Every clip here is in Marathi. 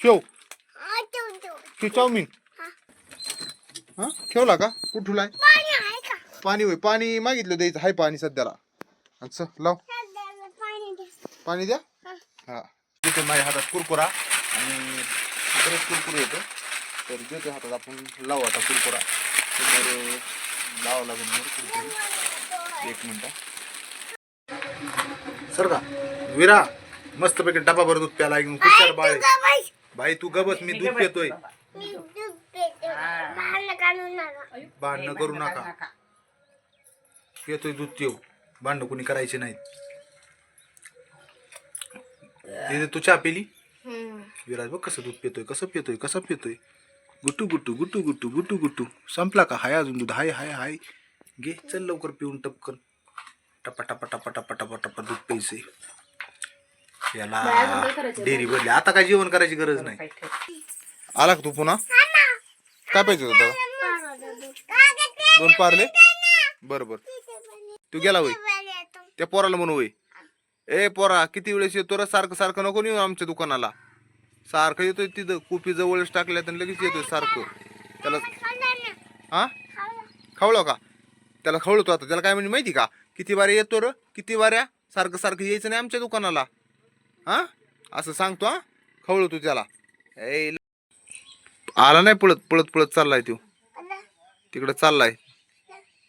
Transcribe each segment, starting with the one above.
शेव शेव चाऊमिन. हा. ठेवला का? कुठं ठेवलाय पाणी आहे का? पाणी होय. पाणी मागितलं द्यायचं. हाय पाणी सध्याला. अच्छा लाव. पाणी द्या. हा. देतो माझ्या हातात कुरकुरा आणि बरेच कुरकुरे येतं. तर देतो हातात आपण लावू आता कुरकुरा. तर लावा लागेल कुरकुरे. एक मिनटं सर का विरा मस्तपैकी डबा भर दूध प्याला एकदम बाळ. भाई तू गबस मी दूध पितोय. मी दूध पितो. भांडण काढू नका भांडणं करू नका. येतोय दूध ठेव. भांडणं कोणी करायचे नाहीत. तिथे तू चहा पिली? विराज बघ कसं दूध पितोय कसं पितोय कसं पितोय. गुट्टू गुट्टू गुट्टू गुट्टू गुट्टू गुट्टू. संपला का? हाय अजून दूध. हाय हाय हाय. घे चल लवकर पिऊन टपकन. टपा टपा टपा टपा टपा टपा दूध प्यायचे याला डेअरी भरली. आता काय जेवण करायची गरज नाही. आला का तू पुन्हा? काय पाहिजे होतं दोन पारले? बरं बरं. तू गेला होय? त्या पोराला म्हणू होय. ए पोरा किती वेळेस येतो रे? सारखं सारखं नको येऊ आमच्या दुकानाला. सारखं येतोय तिथं. कुपी जवळच टाकल्यात आणि लगेच येतोय सारखं. त्याला हा? खवळो का? त्याला खवळतो आता. त्याला काय म्हणजे माहिती का? किती वाऱ्या येतो र? किती वाऱ्या? सारखं सारखं यायचं नाही आमच्या दुकानाला. हां? असं सांगतो हा? खवळतो त्याला. ए आला नाही पळत पळत पळत चाललाय तो तिकडं चाललाय.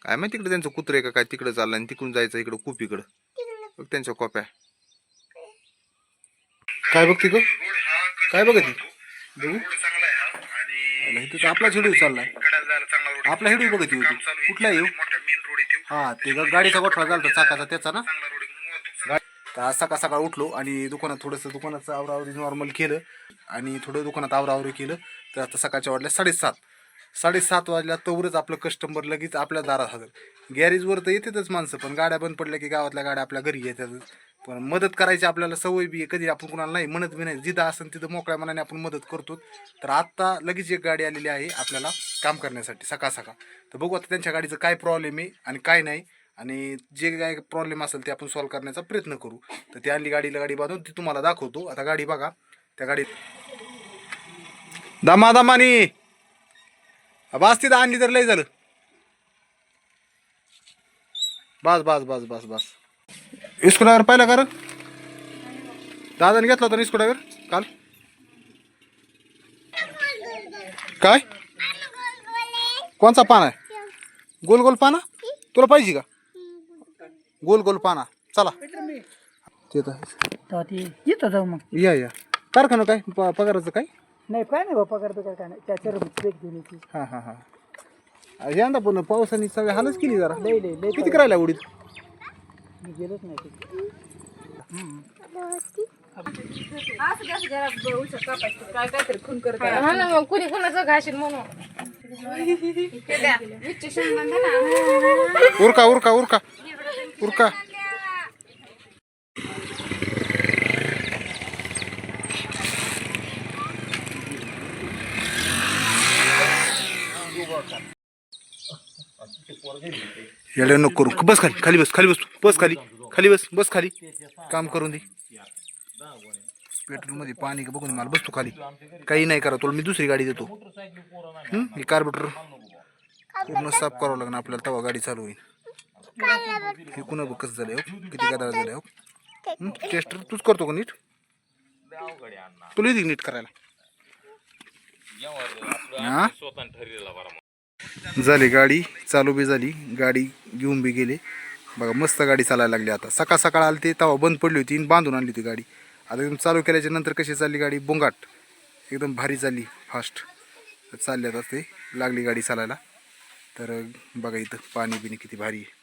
काय माहिती तिकडे त्यांचं कुत्रे का काय तिकडे चाललंय आणि तिकडून जायचं इकडं खूप इकडं बघ त्यांच्या कॉप्या. काय बघ ग? काय बघत? ती? बघू अला, आपला हिडू चाललाय. आपला हिडू बघत होती. कुठला येऊ हा ते गाडीचा गोठा झालता चाकाचा त्याचा ना? तर आज सकाळ सकाळ उठलो आणि दुकानात थोडंसं दुकानाचं आवरावरी नॉर्मल केलं आणि थोडं दुकानात आवरावरी केलं. तर आता सकाळच्या वाटल्या साडेसात. साडेसात वाजल्या तोवरच आपलं कस्टमर लगेच आपल्या दारात हजर. गॅरेजवर तर येतातच माणसं पण गाड्या बंद पडल्या की गावातल्या गाड्या आपल्या घरी येतात पण मदत करायची आपल्याला सवय बी आहे. कधी आपण कुणाला नाही म्हणत बी नाही. जिथं असेल तिथं मोकळ्या मनाने आपण मदत करतो. तर आत्ता लगेच एक गाडी आलेली आहे आपल्याला काम करण्यासाठी सकाळ सकाळ. तर बघू आता त्यांच्या गाडीचं काय प्रॉब्लेम आहे आणि काय नाही. आणि जे काय प्रॉब्लेम असेल ते आपण सॉल्व्ह करण्याचा प्रयत्न करू. तर ती आणली गाडीला गाडी बांधून ती तुम्हाला दाखवतो. आता गाडी बघा. त्या गाडीत दमा दमानी बस तिथं आणली तर लय झालं. बस बस बस बस बस. इस्कुडावर पाहिला का रे दादाने घेतला होता ना इस्कुडावर? काल? काय? कोणचा पान आहे? गोल गोल पाना? तुला पाहिजे का? गोल गोल पाना. चला. ते तर आहे. तेव्हा ती येतो जाऊ मग. या या. कारखाना काय? प- पगाराचं काय? नाही काय नाही बाप्पा करतो काय काय नाही. त्याच्यावर ब्रेक देण्याची हां हां हां. यंदा पण पावसाने सगळे हालच केली जरा. लय लय किती करायला उडीत मी गेलोच नाही तिथे. हा ना मग कुणी कुणाचं घाशील म्हणून. ते द्या. विच्चे शेंगदाणे द्या ना. उरका उरका उरका. उरका. येड्या नको करू. बस खाली खाली बस खाली बस बस खाली खाली बस बस खाली. काम करून दे. पेट्रोलमध्ये पाणी का बघून मला बसतो खाली. काही नाही करा तुला मी दुसरी गाडी देतो. मी हे कार्बेटर पूर्ण साफ करावं लागणार आपल्याला तेव्हा गाडी चालू होईल. हे कुणा बघ कसं झालं हो. किती गादा झालं हो. टेस्टर तूच करतो का नीट? तुला येते नीट करायला? हा? झाली गाडी चालू बी झाली. गाडी घेऊन बी गेले. बघा मस्त गाडी चालायला लागली आता. सकाळ सकाळ आली ते तवा बंद पडली होती आणि बांधून आणली होती गाडी. आता एकदम चालू केल्याच्यानंतर कशी चालली गाडी? बोंगाट. एकदम भारी चालली फास्ट चालली आता ते. लागली गाडी चालायला. तर बघा इथं पाणी बिणी किती भारी आहे.